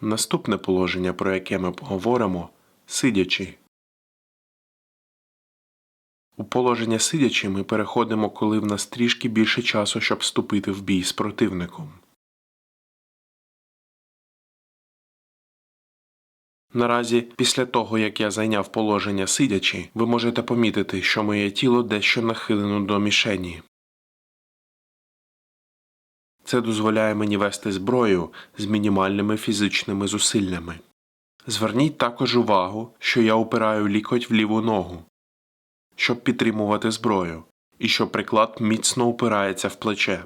Наступне положення, про яке ми поговоримо, сидячи. У положення сидячи ми переходимо, коли в нас трішки більше часу, щоб вступити в бій з противником. Наразі, після того, як я зайняв положення сидячи, ви можете помітити, що моє тіло дещо нахилено до мішені. Це дозволяє мені вести зброю з мінімальними фізичними зусиллями. Зверніть також увагу, що я опираю лікоть в ліву ногу, щоб підтримувати зброю, і що приклад міцно опирається в плече.